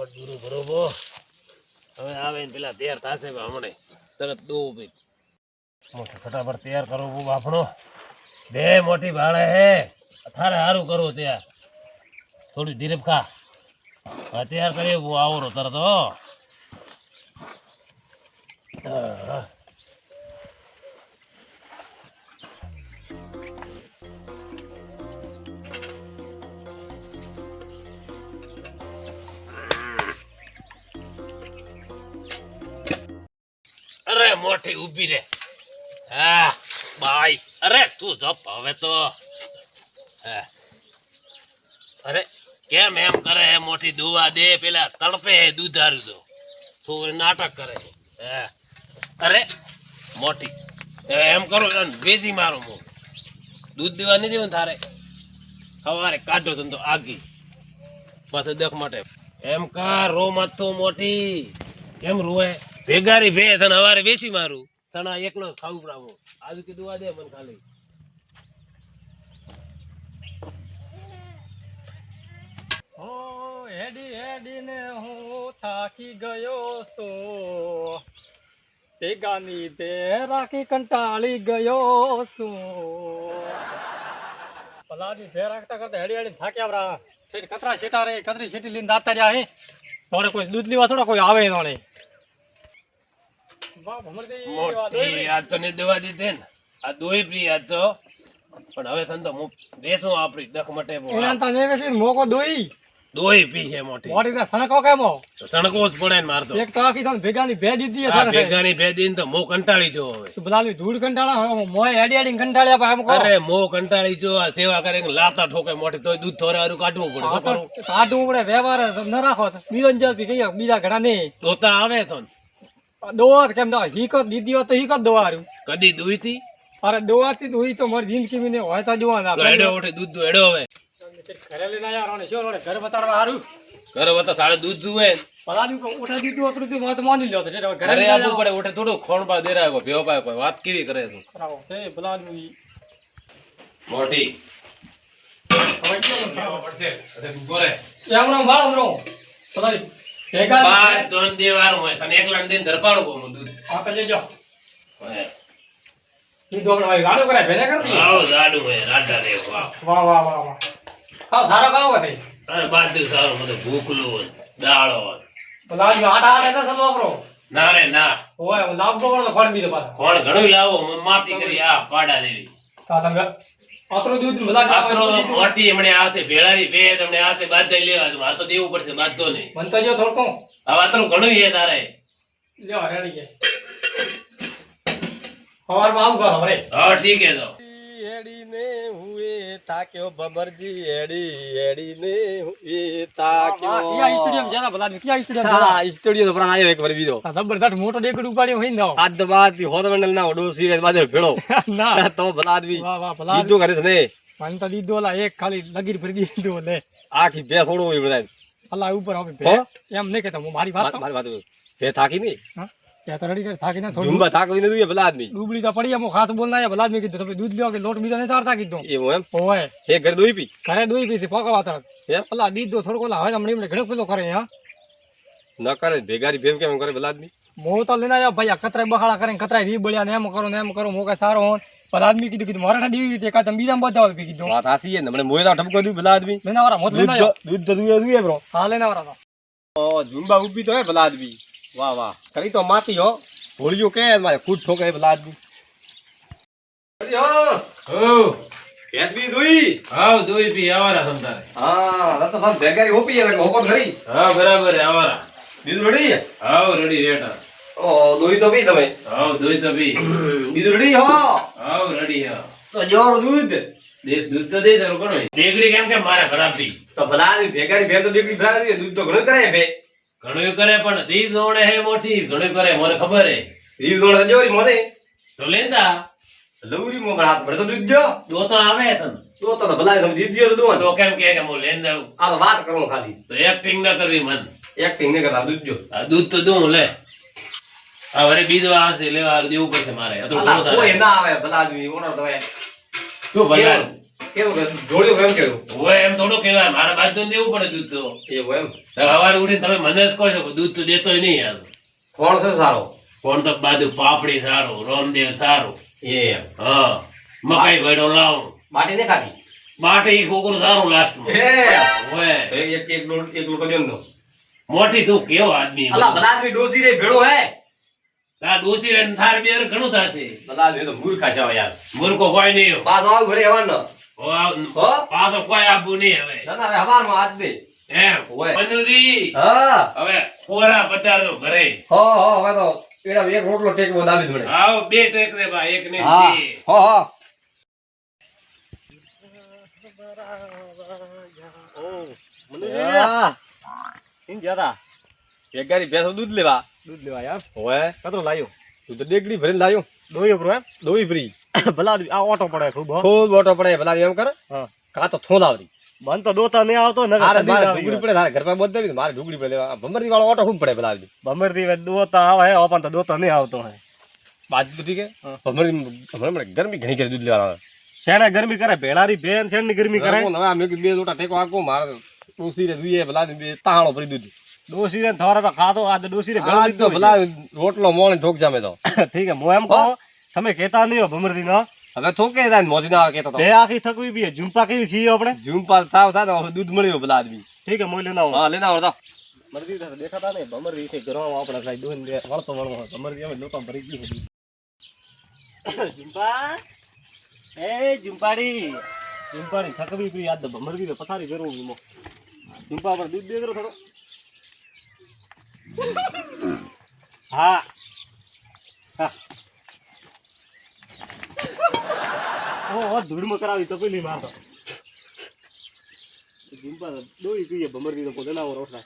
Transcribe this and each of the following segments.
ફટાફટ દૂરું બરોબર. હવે આવે ને પેલા તૈયાર થશે હમણે તરત દો ભાઈ મોટો ફટાફટ તૈયાર કરો બહુ બાપણો બે મોટી ભાડે હે. થારે સારું કરવું ત્યાં થોડી ધીરે ખા. હા તૈયાર કરીએ બહુ આવરો તરત હો હા, અરે ઊભી રે બાઈ. અરે, તું જપ હવે તો. અરે, કેમ એમ કરે મોટી દુવા દે, પેલા તડપે દૂધારું તો થોડું નાટક કરે અરે, મોટી. એમ કરો વેચી મારું હું દૂધ દેવા નહીં દેવું તારે. સવારે કાઢો તો આગી. પાછો દખ માટે. એમ કા રો માથું મોટી. કેમ રોવે? ભેગારી ભે તને હવારે વેચી મારું. તને એકલો ખાવું પડાવો આજુ કીધું આ દે મને ખાલી. હો હેડી, હેડીને હું થાકી ગયો તો. ભેગાની બે રાખી કંટાળી ગયો છું. પલાની ભે રાખતા કરતા હેડી હેડી થાક્યા બરા. કતરા શેટા રે? કતરી શેટી લઈને દાતા રહ્યા હે? કોઈ દૂધ લેવા થોડા કોઈ આવે નો નહીં વાહ ભમરદી વાહ દોઈ મોટી યાદ તો નહીં દેવા દીધી ને. આ દોઈ પ્રી યાદ તો. પણ હવે તને તો હું બેસું આપડી દખ મટે બહુ. એના તા ને વેસી મોકો દોઈ. દોઈ પી છે મોટી. મોટી ના સણકો કેમો તો સણકો જ પડે ને મારતો એક તો આખી તમે ભેગાની ભે દીધી હે ભેગાની ભે દીન તો મો કંટાળી જો હવે. તો બધા ધૂળ કંટાળા હવે મો એડી એડી કંટાળ્યા પણ એમ કો અરે મો કંટાળી જો આ સેવા કરે લાતા ઠોકે મોટી તોય દૂધ થોરે હારું કાઢવું પડે તો કાઢવું પડે વ્યવહાર ન રાખો. બીજો જલ્દી કહીએ બીજા ઘણા નહીં. દોતા આવે તો ને. તો કેમ દો હીકો દીદી તો હીકો દોવારું કદી દુઈતી અરે દોવાતી દુઈ તો મારી જિંદગી મને હોય તો જોવા ના એડો ઓઠે દૂધ દો એડો હવે. ઘરે લઈને આયા રોણે શું રોણે? ઘર બતાડવા હારું? ઘર બતા તારે દૂધ દુવે ને. પલાની કો ઉઠા દીધું આકડું તો વાત માની લ્યો તો. ઘરે આપવું પડે ઓઠે થોડો ખોણ પા દેરા કો ભેવો પા કોઈ વાત કેવી કરે તું કરાવો તે પલાનું મોટી. હવે કેમ પડશે અરે ગોરે. એમનો બાળ ઉમરો પલાની પાંચ ધોન દેવાનું હોય તને એકલા ધરપાડું દૂધ તો લેજો. કીધું આપણે ભાઈ ગાડો કરાય ભેગા કરી. આવો હોય રાડા રે વાહ. વાહ વાહ વાહ વાહ. ખાવ સારા ખાવ હતી અને બાજુ સારું મને ભૂખલું દાળો હોય. આટા આટા ના સલો આપણો ના રે ના. ઓય તો બીજો પાછો. કોણ ઘણું લાવો માફી કરી આ પાડા દેવી. તા તમે આતરો દૂધ બધા. આતરો મોટી એમણે આવશે ભેળારી બે તમને આવશે બાદ લેવા મારે તો દેવું પડશે બાંધતો નહીં. મન તો જો થોડકો આ આતરું ઘણું છે તારે. લ્યો રેડી છે. હવારમાં આવું ઘર હમરે હા ઠીક હે તો. એડીને હુએ તાક્યો બબરજી એડી એડીને હુએ તાક્યો આ સ્ટેડિયમ જરા ભલા કિયા સ્ટેડિયમ હા સ્ટુડિયો તો પ્રાણ આયો એક વાર બીજો. જબરદસ્ત મોટો ડેકડ ઉપાડ્યો હોય ને આજ તો બાદ હોદ મંડળ ના ઓડો સી બાદ ભેળો. ના તો ભલા આદમી. વાહ વાહ ભલા દીધો કરે ને મન તો દીધો ઓલા એક ખાલી લગીર ભરી દીધો લે. આખી બે થોડો હોય બધા અલા ઉપર હો? એમ નહીં કહેતો હું મારી વાત મારી વાત બે થાકી નહીં? હા? ત્યાં તો થોડું ભલા પડી એમ ખાસ બોલ ના ભલા મેં કીધું તમે દૂધ લ્યો કે લોટ બીજો નહીં ચારતા કીધું એવું એમ? ઓય. હે ઘર દોઈ પી? ઘરે દોઈ પીધી પોકવા તરત. હે? અલા દીધો થોડોક ઓલા હવે હમણાં ઘણો પેલો કરે હા ન કરે ભેગારી ભેમ કેમ કરે ભલા આદમી હું તો લઈને આવ્યો ભાઈ કતરાય બહાડા કરે કતરાય રી બળ્યા ને એમ કરો ને એમ કરો હું કઈ સારો હોન પણ આદમી કીધું કીધું મરાઠા દેવી રીતે કાં તમે બીજા બધા પી કીધું. વાત હાસી ને મને મોય ઠપકો ભલા આદમી વાળા મોત દૂધ તો- બ્રો. હા વાળા ઓ ઝુંબા ઊભી તો હે ભલા આદમી વાહ વાહ. કરી તો માતી હો. હોળિયો કે મારે ખુદ ઠોકે હે ભલા હો હો ભેંસ બી દોઈ હાવ દોઈ પી આવારા તમ તારે. હા તો તમે ભેગારી હોપી એટલે હોપો ખરી હા બરાબર હે, આવારા. બીજું રેડી હાવ રેડી રેટા. ઓ દોઈ તો પી તમે. હાવ દોઈ તો પી. બીજું રેડી હો. હાવ રેડી હા તો જોર દૂધ. દેશ દૂધ તો દે જરૂર કરો. દેગડી કેમ કે મારે ખરાબ પી. તો ભલા ભેગારી ભેગ તો દીકરી ભરા દે દૂધ તો ઘણું કરે ભે. ઘણું કરે પણ દીપ જોડે હે મોટી ઘણું કરે મને ખબર હે. દીપ દોડ જોરી મને. તો લેંદા લવરી મો હાથ ભરે તો દૂધ જો તો તો આવે તન. તો તો ભલાય તમે દીધ તો તો કેમ કે કે મો લેંદા આ તો વાત કરો ખાલી. તો એક્ટિંગ ના કરવી મન. એક્ટિંગ ને કરતા દૂધ જો આ દૂધ તો દઉં લે. આ વરે બીજો આવશે લેવા દેવું પડશે મારે. તો ના આવે ભલા આદમી ઓનો તો ભલા? કેવું જોડ્યું એમ કેવું હવે એમ થોડું કહેવાય. મારા બાજુ દેવું પડે દૂધ તો. એવું એમ? સવારે ઉઠીને તમે મને જ કહો છો દૂધ તો દેતો નહીં યાર. કોણ છે સારો? કોણ તો બાજુ પાપડી સારું રામદેવ સારું. એ હા. મકાઈ ભેડો લાવું. બાટી ને ખાધી? બાટી કોકરું સારું લાસ્ટમાં. એ એક એક લોટ એક લોટ કર્યો ને મોટી તું કેવો આદમી અલા ભલા આદમી ડોસી રે ભેળો હે. તાર ડોસી રે થાર બેર ઘણું થશે. ભલા આદમી તો મૂર્ખા છે યાર. મૂર્ખો કોઈ નહીં પાછો આવું ઘરે આવવાનો. પાછો કોઈ આપવું નહીં હવે. હવારમાં આજ દે. એમ. હા. હવે કોરા પધારો ઘરે. હો હો હવે તો એડા એક રોટલો ટેકવો દાબી જોડે. આવ બે ટેક બા એક ને હા. બે. હો હો. હા. એક ગાડી ભેંસો દૂધ લેવા. દૂધ લેવા યાર. હોય કતરો લાયો? તું તો ડેકડી ભરીને લાયો. દોઈ બ્રો એમ? દોઈ ફ્રી ભલા આ ઓટો પડે ખૂબ. ખૂબ ઓટો પડે ભલા એમ કરે. કા તો થોલ આવરી. મન તો દોતા નહીં આવતો ને મારે ઢુકડી પડે તારે ઘર પર બોધ દેવી મારે ઢુકડી પડે. ભમરતી વાળો ઓટો ખૂબ પડે ભલા ભમરતી દોતા આવે હે પણ તો દોતા નહીં આવતો હે. બાજુ બધી કે? ભમરતી ભમરતી ગરમી ઘણી કરી દૂધ લેવા શેણે ગરમી કરે? ભેળારી બેન શેણની ગરમી કરે? હવે આ મેં બે લોટા ટેકો આખો મારે ડોસી રે દુઈએ ભલા તાણો ભરી દૂધ. ડોસી રે થોડા તો ખાતો આ ડોસી રે આજ તો ભલા રોટલો મોણ ઠોક જામે તો. ઠીક હે હું એમ કહો તમે કહેતા નહીં હો ભમરદી નો હવે થોકે જાય ને મોદી ના આવે કેતો તો? બે આખી થકવી બી. ઝુંપા કેવી છીએ આપણે? ઝૂમ પાસ થાવ થાય તો દૂધ મળ્યો ભલા આદમી. ઠીક હે મોઈ લેના આવો હા લેના મરજી તો દેખાતા ને ભમરદી થી ગરવામાં આપણે કઈ દોન દે વળતો વળવો ભમરદી અમે લોકો ભરી ગઈ હતી ઝુંપા? એ ઝુંપાડી. ઝુંપાડી થકવી બી યાદ ભમરદી ને પથારી વીમો ઝુંપા પર દૂધ દેગરો થોડો. હા. ઓ ધૂળમાં કરાવી તો મારતો દોઈ પોતે રોટલા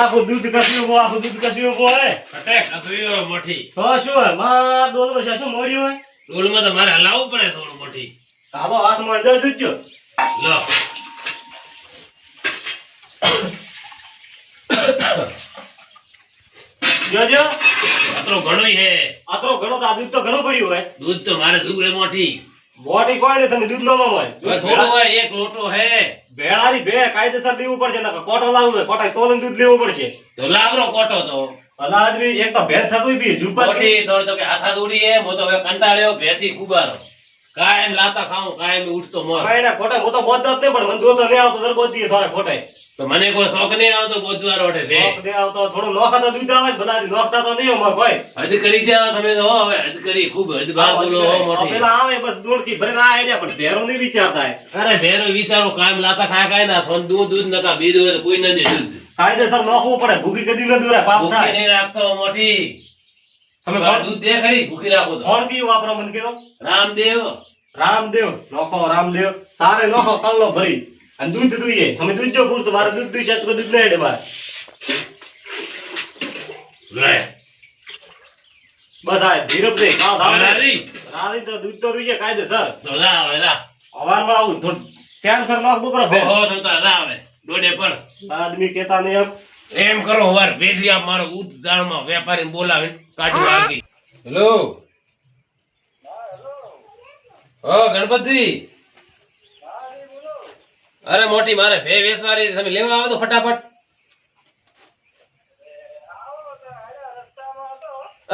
આખું દૂધ કસ્યું આખું દૂધ કસ્યું હોય. હે અટેક અસવીઓ તો શું માં દોધ પછી શું મોડ્યું હે ડોલમાં તો મારે હલાવવું પડે થોડું મોટી. કાલો હાથમાં અંદર દૂધ જો લો. જોજો. આટલો ઘણોય હે. આતરો ઘણો તો આ દૂધ તો ઘણું પડ્યું હે દૂધ તો મારે દૂધ મોટી. મોટી કોઈ ને તમે દૂધ ન હવે થોડું હોય એક લોટો હે. ભેળારી બે કાયદેસર દેવું પડશે નકર કોટો લાવવું હોય કોટા તોલન દૂધ લેવું પડશે. તો લાવરો કોટો તો. આદમી એક તો ભેર થતું બી જુપા મોટી થોડો તો કે હાથા દોડી હે મો તો હવે કંટાળ્યો ભેથી કુબારો. કાયમ લાતા ખાઉં કાયમ ઉઠતો મોર. એના ખોટા હું તો બોધ જ નહીં પણ મને દૂધ નહીં આવતો દર બોધી થોડા ખોટાય. તો મને કોઈ શોખ નહીં આવતો બોધવાર ઓઠે છે. શોખ નહીં આવતો થોડો નોખા તો દૂધ આવે ભલા આદમી તો નહીં અમાર કોઈ. હદ કરી જાઓ તમે તો હવે હદ કરી ખૂબ હદ બાર બોલો હો મોટી. પેલા આવે બસ દોડકી ભરે આ આઈડિયા પણ ભેરો નહીં વિચારતા અરે ભેરો વિચારો કામ લાતા ખા ખાય ના ફોન દૂધ દૂધ નકા બીજું કોઈ ન દે દૂધ. કાયદેસર નોખવું પડે ભૂખી કદી ન દૂરે પાપ ભૂખી થાય. નહીં રાખતો મોટી. તમે દૂધ દે ખરી ભૂખી રાખો તો. કોણ કયું વાપરો મને કીધો રામદેવ. રામદેવ. નોખો રામદેવ. સારે નોખો કલ્લો ભરી. અને દૂધ દુઈએ તમે દૂધ જો પૂરતું મારે દૂધ દુઈ છે તો દૂધ નહીં હેડે મારે. બસ આ કાં રાધી તો દૂધ તો દુઈએ કાયદેસર તો ના આવે ના અવારમાં આવું થોડું કેન્સર નોખ બકરો ભે હો તો તો ના આવે દોડે પણ. આદમી કેતા નહીં એમ. એમ કરો વાર ભેજી આપ મારો ઉદ દાળમાં વેપારીને બોલાવે કાઢી આગી હેલો હો ગણપતિ અરે મોટી, મારે ભે વેસવારી તમે લેવા આવો તો ફટાફટ.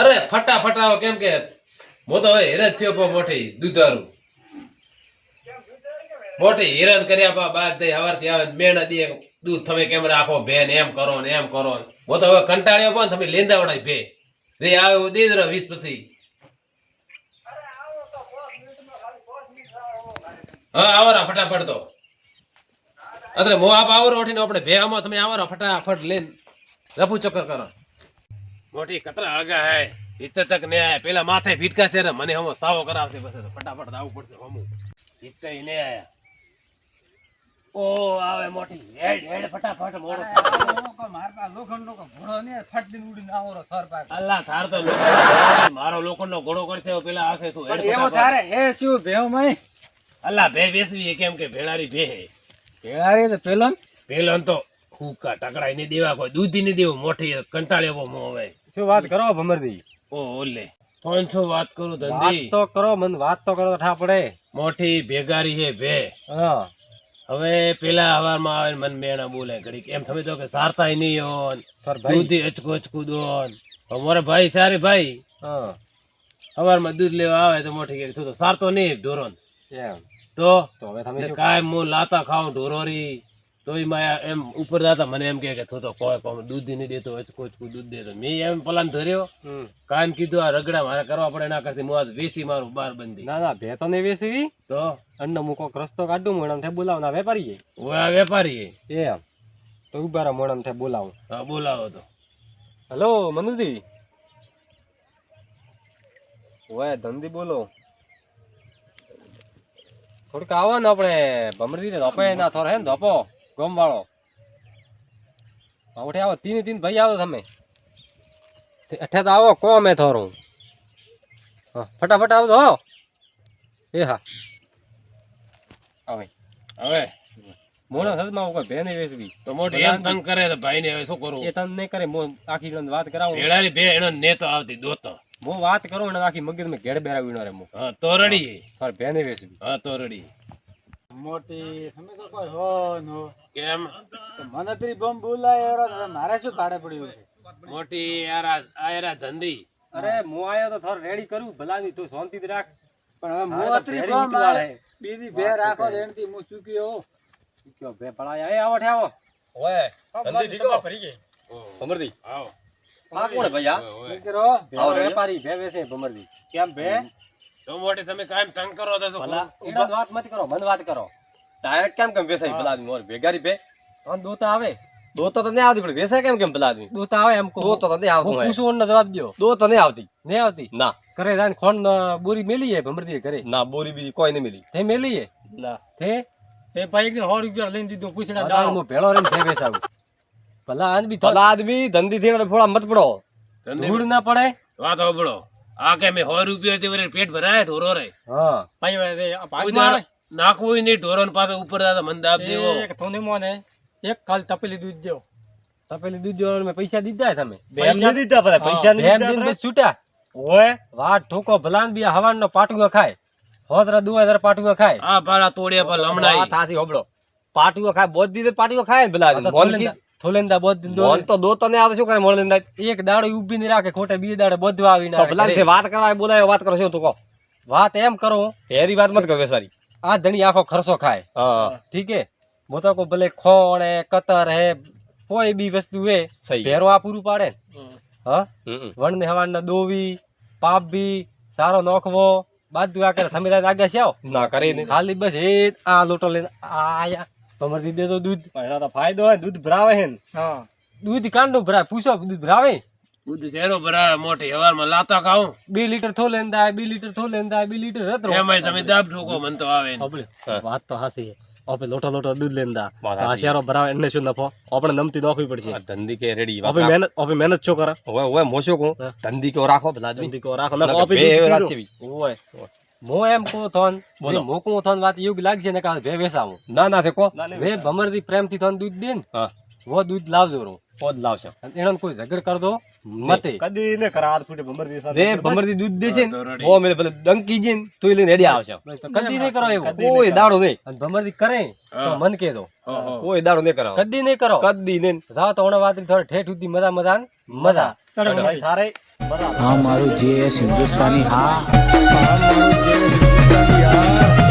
અરે ફટાફટ આવો, કેમ કે હું તો હવે હેરાન થયો પા મોટી દૂધારું. મોટી હેરાન કર્યા પા બાદ દઈ હવારથી આવે મેણ દે, દૂધ તમે કેમ રાખો ભેન એમ કરો ને એમ કરો. હું તો હવે કંટાળ્યો પણ તમે લેંદા વડાય ભે. રે આવે હું દે જ રહો વીસ પછી. હા આવરા ફટાફટ તો. અરે મો આપ આવરો ઉઠીને આપણે ભેવામાં તમે આવરો ફટાફટ લઈને રફુ ચક્કર કરો. મોટી કતરા અળગા હે હિતે તક ને આયા. પેલા માથે ફીટકા છે મને હમો સાવો કરાવશે બસ ફટાફટ આવવું પડશે હમું. હિતે ને આયા. ઓ આવે મોટી. હેડ હેડ ફટાફટ મોડો અલ્લા થાર તો મારો મારો લોખંડનો ઘોડો કરશે પેલા આસે તું. હેડ મય? અલ્લાહ ભે વેસવી કેમ કે ભેળારી ભે હે પેલો તો હુકા દેવા કોઈ દૂધ દેવું મોં હવે શું વાત કરો ભમરદી ઓ ઓલે. ફોન શું વાત કરું વાત તો કરો મને વાત તો કરો ઠા પડે. મોટી ભેગારી હે ભે. હવે પેલા હવારમાં આવે મન મેણા બોલે ઘડીક. એમ તમે તો કે સારતાય નહીં ભાઈ? દૂધી અચકુ અચકુ દોન. અમારા ભાઈ સારે ભાઈ. હા. હવારમાં દૂધ લેવા આવે તો મોટી કે તો સારતો નહીં ઢોરો એમ તો તો હવે તમે શું કાંઈ હું લાતા ખાઉં ઢોરોરી તોય માયા એમ ઉપર જતા મને એમ કે થોતો તો કોઈ કોઈ દૂધ નહીં દેતો હોય કોઈ કોઈ દૂધ દેતો મેં એમ પલાન ધર્યો. હમ. કાંઈ કીધું આ રગડા મારે કરવા પડે એના કરતી હું આજ વેસી મારું બાર બંધી. ના ના ભેતો નહીં વેસવી. તો? અન્ન મૂકો રસ્તો કાઢું મોણમ થાય બોલાવના વેપારી હોય આ વેપારી. એમ. તો ઊભા રહો મોણમ થાય બોલાવું. હા બોલાવો તો. હેલો મનુજી. હોય ધંધી બોલો. થોડીક આવો ને આપણે ભમરદી ને ધોપે ના થોર હે ને ધોપો ગમ વાળો આવઠે આવો તીન તીન ભાઈ આવો તમે. અઠે તો આવો કો અમે થોરું. હા ફટાફટ આવો તો હો. એ હા. આવે. હવે. મોણો માં કોઈ ભે વેસવી તો મોટી એમ તંગ કરે તો ભાઈ ને હવે શું કરું? એ તંગ નહીં કરે હું આખી વાત કરાવું. ભેળાની બે એનો નેતો આવતી દોતો. હું વાત કરું ને આખી મગજ મેં ઘેડ બેરા વીણો રે હું. હા તો રડી. થોડી ભે નહીં વેચવી હા તો રડી. મોટી તમે તો કોઈ હો નો. કેમ? મને તરી બમ બોલાય એરા મારે શું કાડે પડ્યું મોટી યાર આયરા ધંધી. અરે હું આયો તો થોડ રેડી કરું ભલાની તું શાંતિથી રાખ. પણ હવે હા, તો બમ મારે બીજી ભે રાખો એનથી હું સુક્યો સુક્યો ભે પડાય આવો ઠાવો. ઓય ધંધી ઠીકો. ભરી ગઈ. ભમરદી. આવો. આ કોણ ભૈયા. કરો આવો વેપારી ભેવે છે ભમરજી. કેમ ભે? તો મોટે તમે કાયમ તંગ કરો તો ભલા? એનો વાત મત કરો મન વાત કરો. ડાયરેક્ટ કેમ કેમ વેસાઈ ભલા મોર ભેગારી ભે. તો દોતા આવે. દો તો તને આવતી પણ વેચાય કેમ કેમ ભલા આદમી દોતા આવે એમ દો તો તને આવતું હું પૂછું ઓન જવાબ દો દો તો નહીં આવતી. નહીં આવતી? ના. કરે જાન ખોણ બોરી મેલી હે ભમરદી ઘરે? ના બોરી બીજી કોઈ નહીં મેલી. તે મેલી હે ના. તે? તે ભાઈ એકદમ સો રૂપિયા લઈને દીધું પૂછડા ડાળ હું ભેળો રહીને ભે ભલા આદમી ભલા આદમી ધંધી થી ફોડા મત પડો. ધંધી ધૂળ ના પડે. વાત સાંભળો. આ કે મેં સો રૂપિયા થી વળી પેટ ભરાય ઢોરો રે. હા. ભાઈ આવે દાડો નાખવું નહીં ઢોરો ને પાછો ઉપર દાદા મને દાબ દેવો. એક થોની મોને એક કાલ તપેલી દૂધ દેવો તપેલી દૂધ દેવાનું મેં પૈસા દીધા તમે. પૈસા નહીં દીધા બધા પૈસા ભેમ દીને બસ છૂટા ઓય. વાત ઠોકો ભલાન બી હવાન નો પાટુઓ ખાય. હોતરા દુવા હજાર પાટુઓ ખાય. હા પાડા તોડ્યા પર હમણાં વાત હોબળો પાટુઓ ખાય બોધ દીધે પાટુઓ ખાય ને ભલા થોલેંદા બોધ દીધો તો દો તને આવે શું કરે મોળલેંદા એક દાડો ઊભી નહીં રાખે ખોટે બે દાડે બધવા આવી ના ભલા તે વાત કરવા બોલાયો વાત કરો છો તું કહો? વાત એમ કરો. ફેરી વાત મત કરો વેસવારી આ ધણી આખો ખર્ચો ખાય. હા. ઠીક હે? હું તો ભલે ખોણ હે કતર હે કોઈ બી વસ્તુ હે ભેરો આ પૂરું પાડે હા? વણ ને હવાન ના દોવી પાપ બી સારો નોખવો બાજુ આ કરે તમે આગળ આવો ના કરી ખાલી બસ એ આ લોટો લઈને આયા. તમારે દીધે તો દૂધ. તો ફાયદો હોય દૂધ ભરાવે હે હા. દૂધ કાંડો ભરાય? પૂછો દૂધ ભરાવે? દૂધ શેરો ભરાય મોટી હવારમાં લાતા ખાઉં. બે લીટર થો લેંદા બે લીટર થો લેંદા બે લીટર રતરો એમાં તમે દાબ ઠોકો મન તો આવે. આપણે વાત તો હાસી છે. આપણે લોટો લોટો દૂધ લેંદા આ શેરો ભરાવે એને શું નફો? આપણે નમતી નોખવી પડશે. ધંધી કે રેડી આપણે મહેનત આપણે મહેનત છો કરે? હવે હવે મોશો કો ધંધી કે રાખો ધંધી કે રાખો. જેવી. ઓય. મો એમ કહું થોન બોલો. મો થોન વાત એવું લાગશે ને કે ભે વેસાવું. ના ના તે વે ભમરથી પ્રેમથી થોન દૂધ દે ને હા. વો દૂધ લાવજો રો. પોદ લાવશો. એનો કોઈ ઝઘડ કર દો મતે. કદી ને કરા હાથ ફૂટે ભમરદી સાથે રે ભમરથી દૂધ દેશે ને વો મેં ભલે ડંકી જીન તું લઈને આવશે. કદી નહીં કરો એવું. કોઈ દાડો નહીં. અને ભમરથી કરે તો મન કે દો હો, હો. કોઈ દાડો નહીં કરાવો કદી નહીં કરો. કદી નહીં. ઓણા વાત થોડે ઠેઠ સુધી મજા મજા મજા. હા મારું જેએસ હિન્દુસ્તાની હા. મારું જે હિન્દુસ્તાની હા.